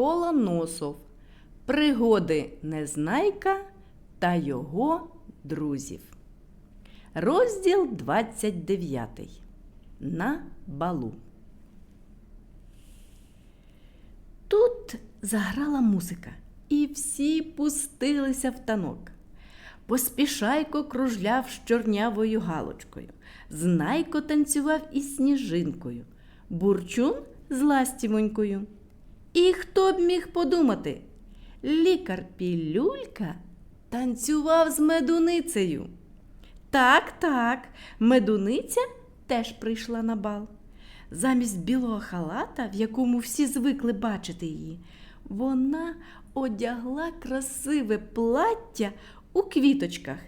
Микола Носов. Пригоди Незнайка та його друзів. Розділ 29. На балу. Тут заграла музика, і всі пустилися в танок. Поспішайко кружляв з чорнявою галочкою, знайко танцював із сніжинкою, бурчун з ластівонькою. І хто б міг подумати? Лікар Пілюлька танцював з медуницею. Так, так, медуниця теж прийшла на бал. Замість білого халата, в якому всі звикли бачити її, вона одягла красиве плаття у квіточках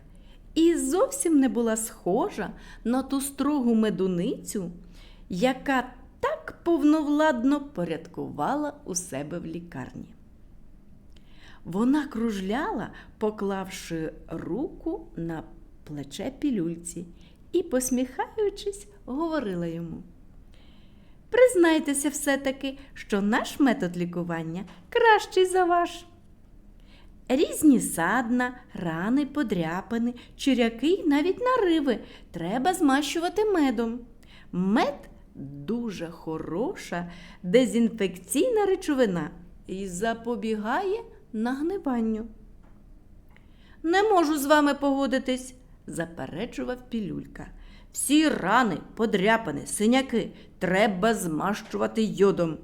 і зовсім не була схожа на ту строгу медуницю, яка так повновладно порядкувала у себе в лікарні. Вона кружляла, поклавши руку на плече пілюльці і, посміхаючись, говорила йому. Признайтеся все-таки, що наш метод лікування кращий за ваш. Різні садна, рани, подряпини, чиряки й навіть нариви треба змащувати медом. Мед дуже хороша дезінфекційна речовина і запобігає нагниванню. Не можу з вами погодитись, заперечував пілюлька. Всі рани, подряпини, синяки треба змащувати йодом.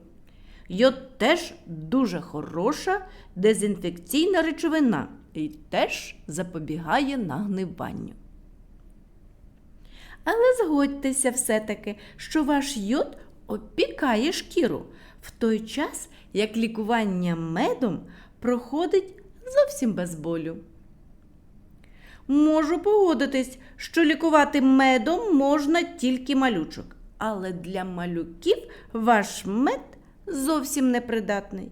Йод теж дуже хороша дезінфекційна речовина і теж запобігає нагниванню. Але згодьтеся все-таки, що ваш йод опікає шкіру в той час, як лікування медом проходить зовсім без болю. Можу погодитись, що лікувати медом можна тільки малючок, але для малюків ваш мед зовсім непридатний.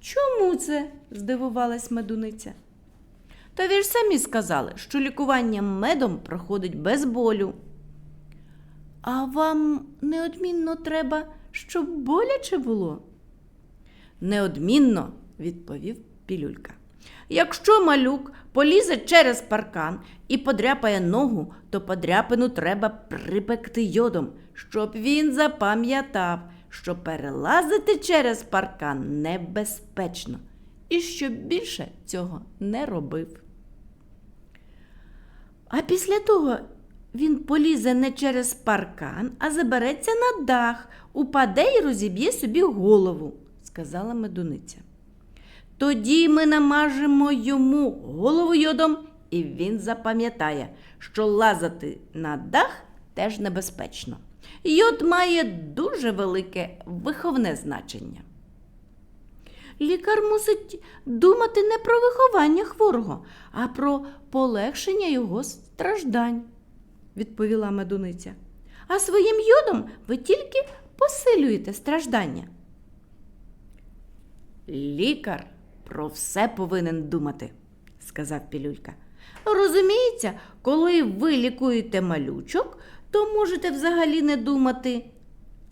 Чому це? здивувалась медуниця. Та ви ж самі сказали, що лікування медом проходить без болю. А вам неодмінно треба, щоб боляче було? Неодмінно, відповів пілюлька. Якщо малюк полізе через паркан і подряпає ногу, то подряпину треба припекти йодом, щоб він запам'ятав, що перелазити через паркан небезпечно, і щоб більше цього не робив. А після того він полізе не через паркан, а забереться на дах, упаде і розіб'є собі голову, сказала медуниця. Тоді ми намажемо йому голову йодом, і він запам'ятає, що лазати на дах теж небезпечно. Йод має дуже велике виховне значення. Лікар мусить думати не про виховання хворого, а про полегшення його страждань, відповіла медуниця. А своїм йодом ви тільки посилюєте страждання. Лікар про все повинен думати, сказав пілюлька. Розуміється, коли ви лікуєте малючок, то можете взагалі не думати.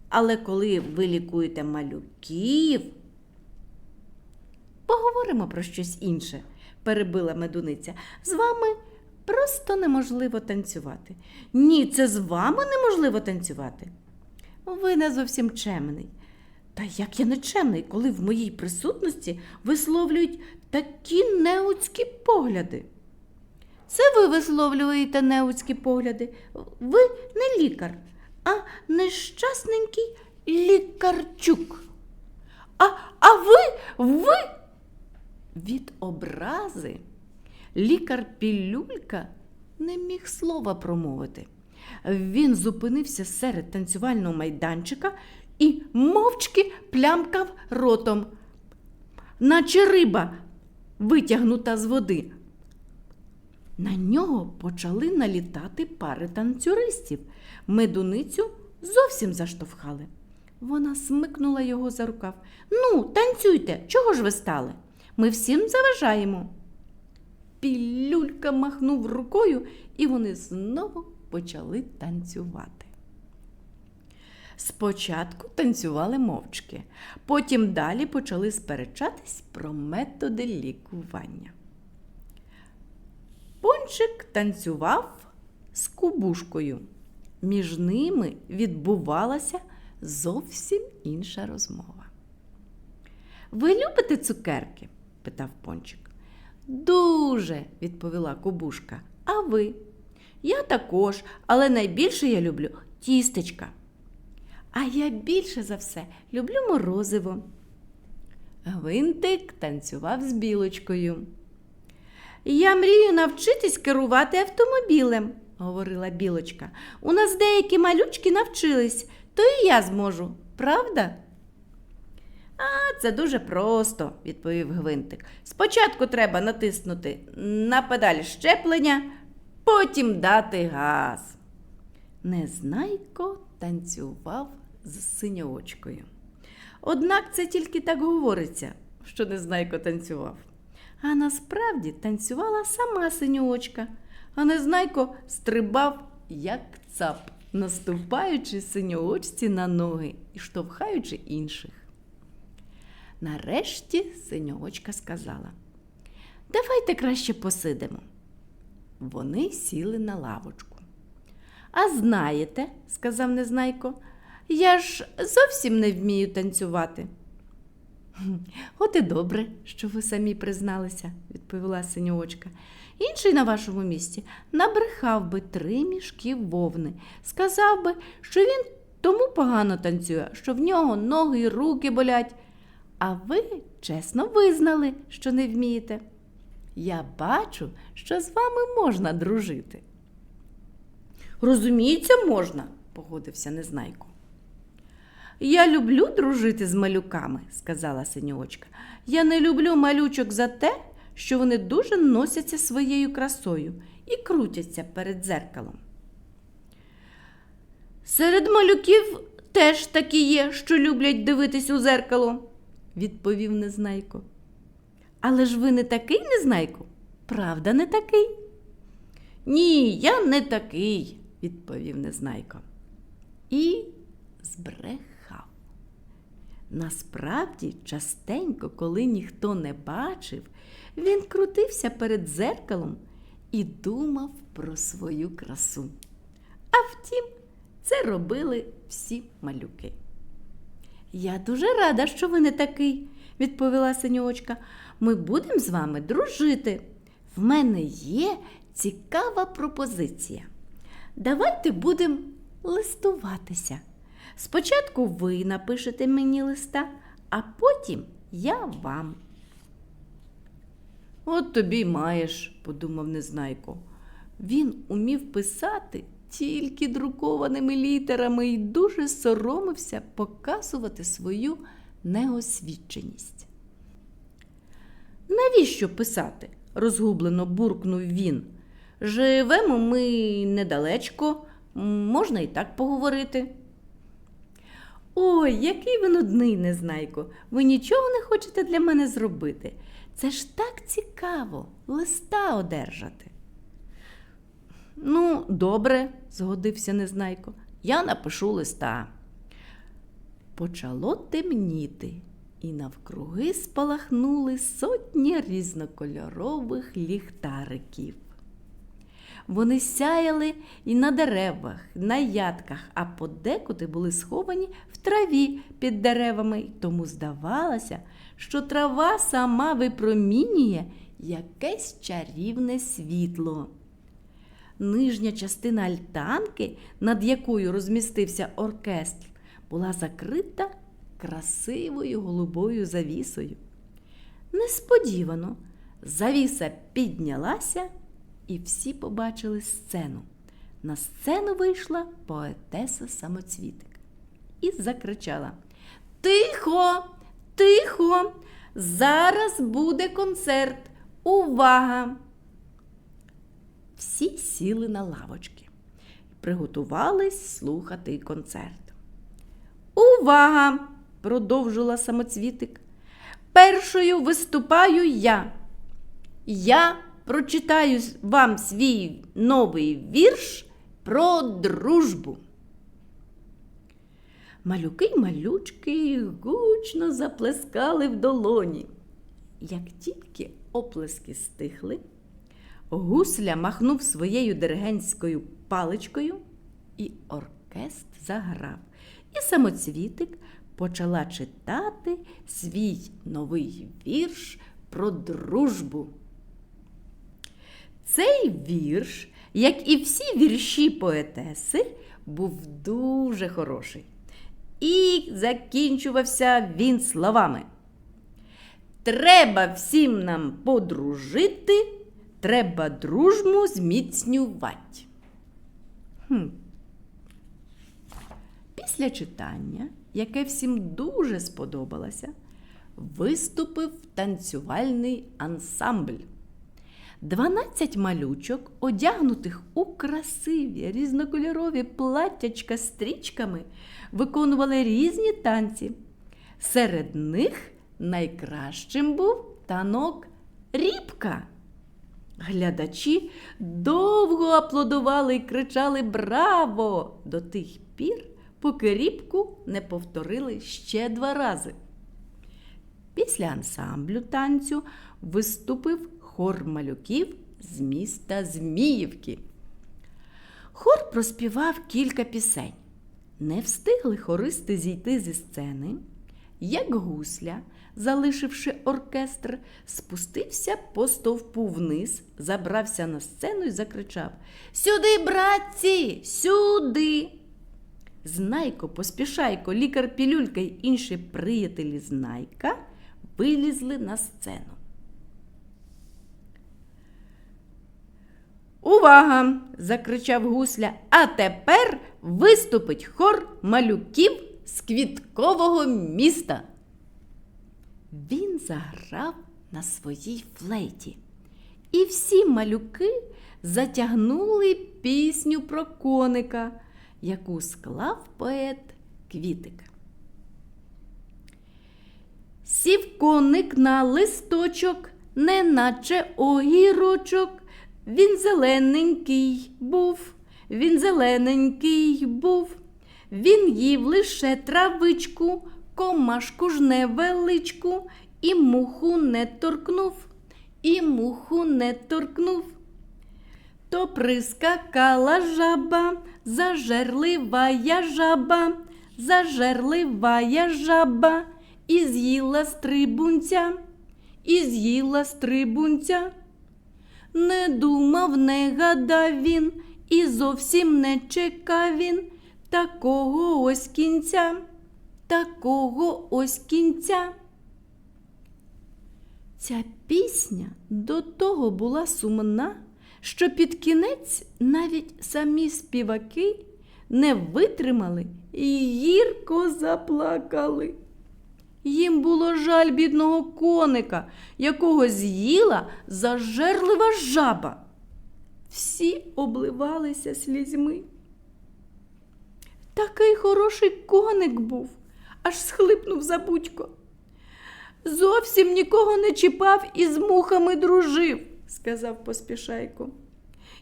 Але коли ви лікуєте малюків, поговоримо про щось інше, перебила медуниця. З вами просто неможливо танцювати. Ні, це з вами неможливо танцювати. Ви не зовсім чемний. Та як я не чемний, коли в моїй присутності висловлюють такі неуцькі погляди? Це ви висловлюєте неуцькі погляди. Ви не лікар, а нещасненький лікарчук. А, а ви, ви від образи лікар Пілюлька не міг слова промовити. Він зупинився серед танцювального майданчика і мовчки плямкав ротом, наче риба, витягнута з води. На нього почали налітати пари танцюристів. Медуницю зовсім заштовхали. Вона смикнула його за рукав. Ну, танцюйте, чого ж ви стали? Ми всім заважаємо. Пілюлька махнув рукою, і вони знову почали танцювати. Спочатку танцювали мовчки, потім далі почали сперечатись про методи лікування. Пончик танцював з кубушкою. Між ними відбувалася зовсім інша розмова. Ви любите цукерки? Питав пончик. Дуже, відповіла кубушка. А ви? Я також, але найбільше я люблю тістечка. А я більше за все люблю морозиво. Гвинтик танцював з білочкою. Я мрію навчитись керувати автомобілем, говорила білочка. У нас деякі малючки навчились, то і я зможу, правда? А, це дуже просто, відповів Гвинтик. Спочатку треба натиснути на педаль щеплення, потім дати газ. Незнайко танцював з синьоочкою. Однак це тільки так говориться, що Незнайко танцював. А насправді танцювала сама синьоочка, а Незнайко стрибав, як цап, наступаючи синьоочці на ноги і штовхаючи інших. Нарешті синьоочка сказала: Давайте краще посидимо. Вони сіли на лавочку. А знаєте, сказав Незнайко, я ж зовсім не вмію танцювати. От і добре, що ви самі призналися, відповіла синьоочка. Інший на вашому місці набрехав би три мішки вовни, сказав би, що він тому погано танцює, що в нього ноги й руки болять. А ви чесно визнали, що не вмієте. Я бачу, що з вами можна дружити. Розуміється, можна, погодився Незнайко. Я люблю дружити з малюками, сказала синьочка. Я не люблю малючок за те, що вони дуже носяться своєю красою і крутяться перед дзеркалом. Серед малюків теж такі є, що люблять дивитись у зеркало, відповів Незнайко. Але ж ви не такий, Незнайко? Правда, не такий? Ні, я не такий, відповів Незнайко. І збрехав. Насправді, частенько, коли ніхто не бачив, він крутився перед зеркалом і думав про свою красу. А втім, це робили всі малюки. Я дуже рада, що ви не такий, відповіла синьочка. Ми будемо з вами дружити. В мене є цікава пропозиція. Давайте будемо листуватися. Спочатку ви напишете мені листа, а потім я вам. От тобі маєш, подумав Незнайко. Він умів писати тільки друкованими літерами і дуже соромився показувати свою неосвіченість. Навіщо писати? розгублено буркнув він. Живемо ми недалечко, можна і так поговорити. Ой, який ви нудний, незнайко. Ви нічого не хочете для мене зробити. Це ж так цікаво листа одержати. Ну, добре, згодився Незнайко. Я напишу листа. Почало темніти, і навкруги спалахнули сотні різнокольорових ліхтариків. Вони сяяли і на деревах, на ядках, а подекуди були сховані в траві під деревами, тому здавалося, що трава сама випромінює якесь чарівне світло. Нижня частина альтанки, над якою розмістився оркестр, була закрита красивою голубою завісою. Несподівано завіса піднялася, і всі побачили сцену. На сцену вийшла поетеса самоцвітик і закричала: Тихо, тихо! Зараз буде концерт. Увага! Всі сіли на лавочки і приготувались слухати концерт. Увага! продовжила самоцвітик. Першою виступаю я. Я прочитаю вам свій новий вірш про дружбу. малюки й малючки гучно заплескали в долоні. Як тільки оплески стихли, гусля махнув своєю диригентською паличкою, і оркестр заграв. І самоцвітик почала читати свій новий вірш про дружбу. Цей вірш, як і всі вірші поетеси, був дуже хороший. І закінчувався він словами. Треба всім нам подружити, треба дружбу зміцнювати. Хм. Після читання, яке всім дуже сподобалося, виступив танцювальний ансамбль. Дванадцять малючок, одягнутих у красиві різнокольорові платтячка стрічками, виконували різні танці. Серед них найкращим був танок рібка. Глядачі довго аплодували і кричали Браво! до тих пір, поки рібку не повторили ще два рази. Після ансамблю танцю виступив хор малюків з міста Зміївки. Хор проспівав кілька пісень. Не встигли хористи зійти зі сцени, як гусля, залишивши оркестр, спустився по стовпу вниз, забрався на сцену і закричав Сюди, братці, сюди. Знайко, поспішайко, лікар Пілюлька й інші приятелі Знайка вилізли на сцену. Увага! закричав гусля. А тепер виступить хор малюків з квіткового міста. Він заграв на своїй флейті, і всі малюки затягнули пісню про коника, яку склав поет Квітик. Сів коник на листочок, неначе огірочок. Він зелененький був, він зелененький був. Він їв лише травичку, комашку ж невеличку, і муху не торкнув, і муху не торкнув. То прискакала жаба, зажерливая жаба, зажерливая жаба, і з'їла стрибунця, і з'їла стрибунця. Не думав, не гадав він, і зовсім не чекав він такого ось кінця, такого ось кінця. Ця пісня до того була сумна, що під кінець навіть самі співаки не витримали і гірко заплакали. Їм було жаль бідного коника, якого з'їла зажерлива жаба. Всі обливалися слізьми. Такий хороший коник був, аж схлипнув забудько. Зовсім нікого не чіпав і з мухами дружив, сказав поспішайко.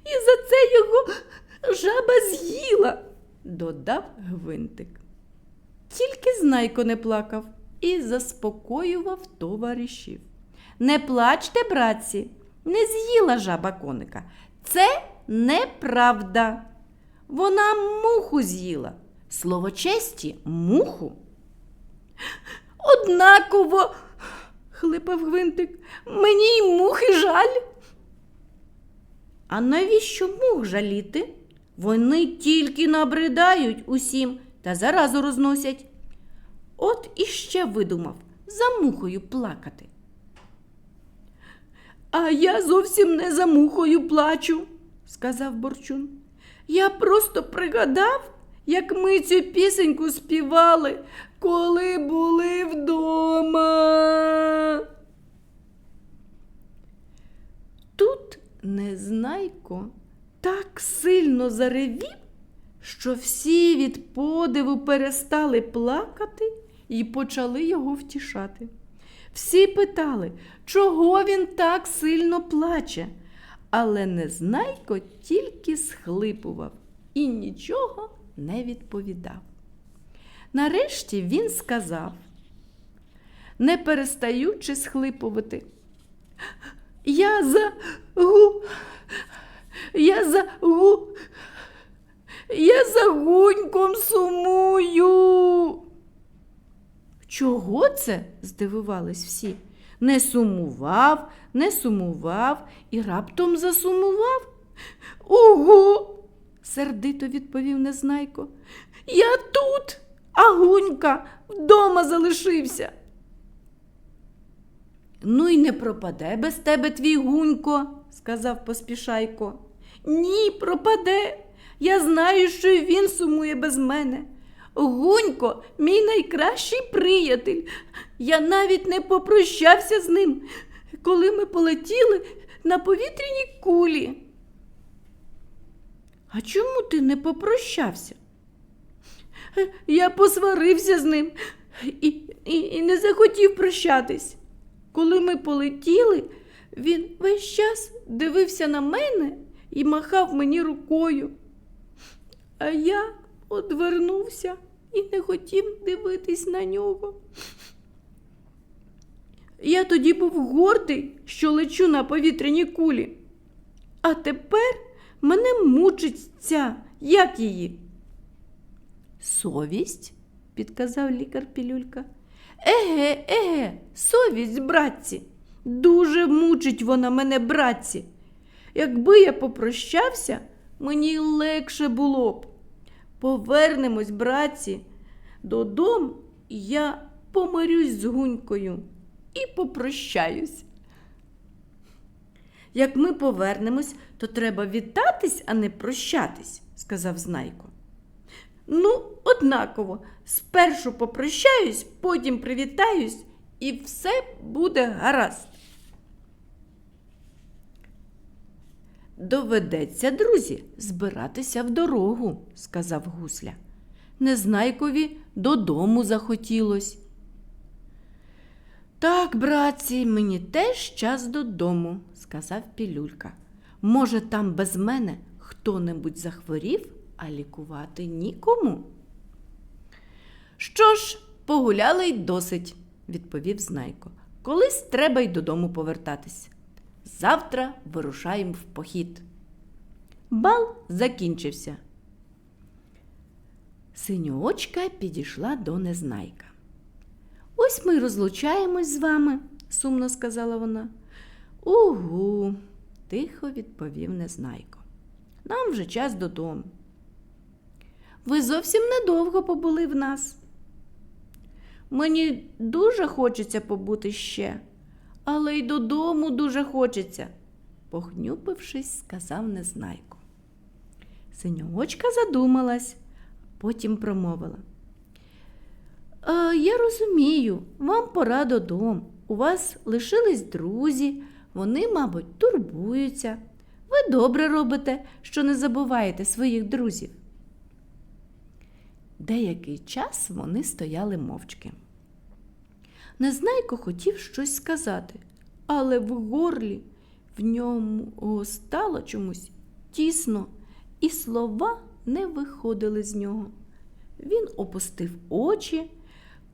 І за це його жаба з'їла, додав гвинтик. Тільки знайко не плакав і заспокоював товаришів. Не плачте, братці, не з'їла жаба коника. Це неправда. Вона муху з'їла. Слово честі муху. Однаково, хлипав гвинтик, мені й мухи жаль. А навіщо мух жаліти? Вони тільки набридають усім та заразу розносять. От іще видумав за мухою плакати. А я зовсім не за мухою плачу, сказав Борчун. Я просто пригадав, як ми цю пісеньку співали, коли були вдома. Тут Незнайко так сильно заревів, що всі від подиву перестали плакати і почали його втішати. Всі питали, чого він так сильно плаче, але Незнайко тільки схлипував і нічого не відповідав. Нарешті він сказав, не перестаючи схлипувати. Я загу. Я за гу. Я за гуньком сумую. Чого це? здивувались всі. Не сумував, не сумував і раптом засумував. Ого, сердито відповів Незнайко. Я тут, а гунька вдома залишився. Ну й не пропаде без тебе твій гунько, сказав поспішайко. Ні, пропаде. Я знаю, що й він сумує без мене. Гунько, мій найкращий приятель. Я навіть не попрощався з ним, коли ми полетіли на повітряній кулі. А чому ти не попрощався? Я посварився з ним і, і, і не захотів прощатись. Коли ми полетіли, він весь час дивився на мене і махав мені рукою. А я одвернувся і не хотів дивитись на нього. Я тоді був гордий, що лечу на повітряній кулі. А тепер мене мучить ця, як її? Совість, підказав лікар Пілюлька. Еге, еге, совість, братці. Дуже мучить вона мене, братці. Якби я попрощався, мені легше було б. Повернемось, братці, додому, і я помирюсь з гунькою і попрощаюсь. Як ми повернемось, то треба вітатись, а не прощатись, сказав Знайко. Ну, однаково, спершу попрощаюсь, потім привітаюсь, і все буде гаразд. Доведеться, друзі, збиратися в дорогу, сказав гусля. Незнайкові додому захотілось. Так, братці, мені теж час додому, сказав Пілюлька. Може, там без мене хто-небудь захворів, а лікувати нікому. Що ж, погуляли й досить, відповів Знайко. Колись треба й додому повертатись. Завтра вирушаємо в похід. Бал закінчився. Синьоочка підійшла до Незнайка. Ось ми й розлучаємось з вами, сумно сказала вона. Угу, тихо відповів Незнайко. Нам вже час додому. Ви зовсім недовго побули в нас. Мені дуже хочеться побути ще, але й додому дуже хочеться, похнюпившись, сказав Незнайко. Синьоочка задумалась, потім промовила. «Е, я розумію, вам пора додому. У вас лишились друзі, вони, мабуть, турбуються. Ви добре робите, що не забуваєте своїх друзів. Деякий час вони стояли мовчки. Незнайко хотів щось сказати, але в горлі в ньому стало чомусь тісно, і слова не виходили з нього. Він опустив очі,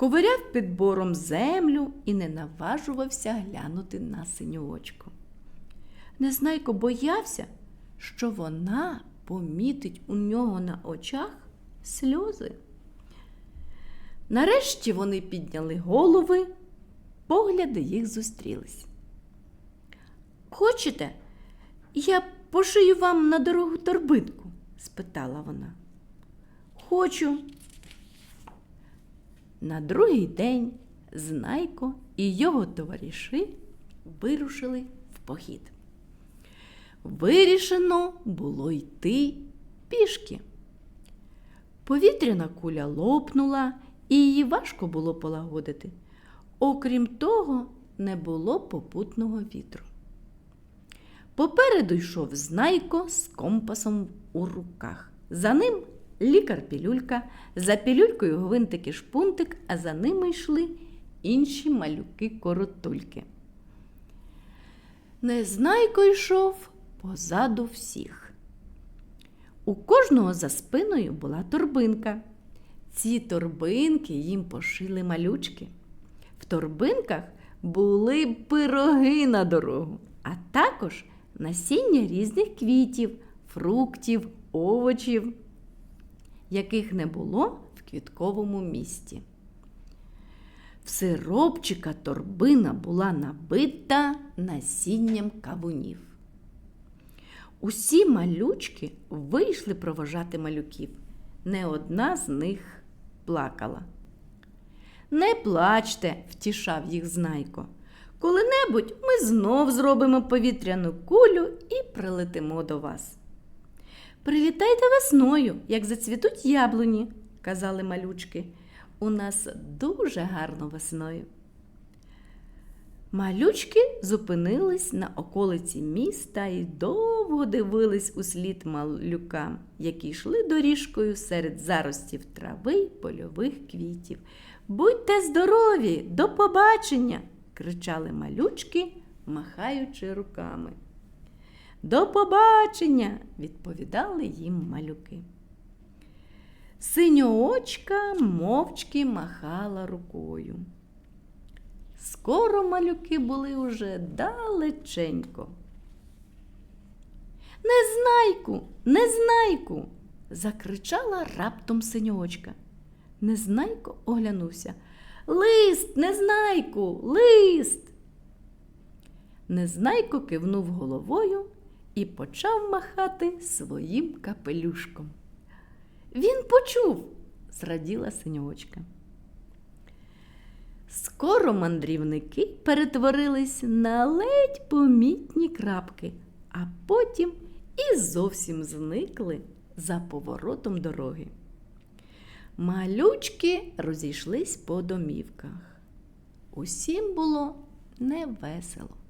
ковиряв під бором землю і не наважувався глянути на синьоочку. Незнайко боявся, що вона помітить у нього на очах сльози. Нарешті вони підняли голови, погляди їх зустрілись. Хочете, я пошию вам на дорогу торбинку? спитала вона. Хочу. На другий день Знайко і його товариші вирушили в похід. Вирішено було йти пішки. Повітряна куля лопнула, і її важко було полагодити. Окрім того, не було попутного вітру. Попереду йшов знайко з компасом у руках. За ним лікар пілюлька, за пілюлькою гвинтики шпунтик, а за ними йшли інші малюки коротульки. Незнайко йшов позаду всіх. У кожного за спиною була торбинка. Ці торбинки їм пошили малючки. В торбинках були пироги на дорогу, а також насіння різних квітів, фруктів, овочів, яких не було в квітковому місті. В сиропчика торбина була набита насінням кавунів. Усі малючки вийшли провожати малюків. Не одна з них плакала. Не плачте, втішав їх знайко. Коли-небудь ми знов зробимо повітряну кулю і прилетимо до вас. Прилітайте весною, як зацвітуть яблуні, казали малючки. У нас дуже гарно весною. Малючки зупинились на околиці міста і довго дивились у слід малюкам, які йшли доріжкою серед заростів трави й польових квітів. Будьте здорові, до побачення! кричали малючки, махаючи руками. До побачення! відповідали їм малюки. Синьоочка мовчки махала рукою. Скоро малюки були уже далеченько. Незнайку, незнайку. закричала раптом синьоочка. Незнайко оглянувся. Лист, незнайку, лист. Незнайко кивнув головою і почав махати своїм капелюшком. Він почув, зраділа синьочка. Скоро мандрівники перетворились на ледь помітні крапки, а потім і зовсім зникли за поворотом дороги. Малючки розійшлись по домівках. Усім було невесело.